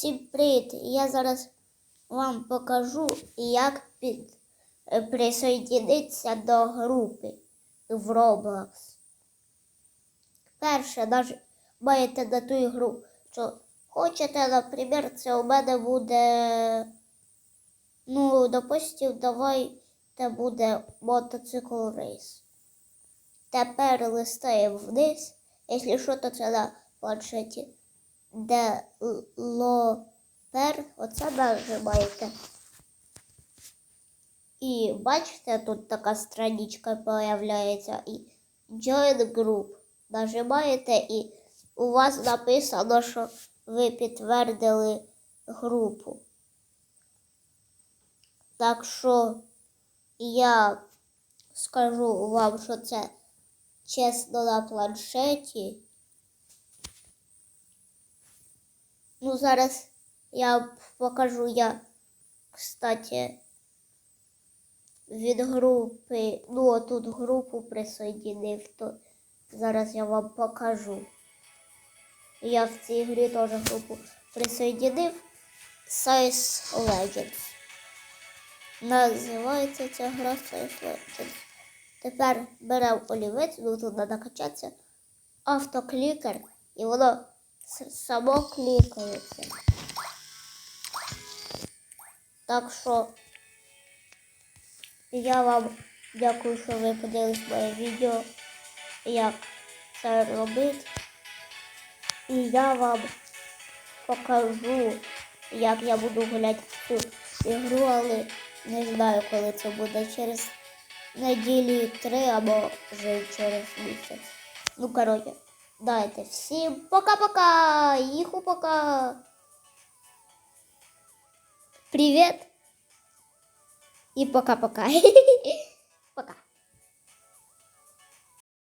Всім привіт! Я зараз вам покажу, як під... е, присоединитися до групи в Roblox. Перше, нажимаєте на ту ігру, що хочете, наприклад, це у мене буде, ну, допустим, давайте буде мотоцикл рейс. Тепер листаємо вниз, якщо що, то це на планшеті де лопер, оце нажимаєте. І бачите, тут така страничка появляється і Join Group. Нажимаєте і у вас написано, що ви підтвердили групу. Так що я скажу вам, що це чесно на планшеті. Ну, зараз я покажу я, кстати, від групи, ну, отут групу присоединив, то зараз я вам покажу. Я в цій грі теж групу присоединив Size Legends. Називається ця гра Size Legends. Тепер беремо олівець, ну тут треба качатися, автоклікер, і воно само клікається. Так що я вам дякую, що ви подивились моє відео, як це робити. І я вам покажу, як я буду гуляти в цю ігру, але не знаю, коли це буде через неділі три або вже через місяць. Ну, коротше, дайте всім пока-пока! Їху пока! Привет! И пока-пока.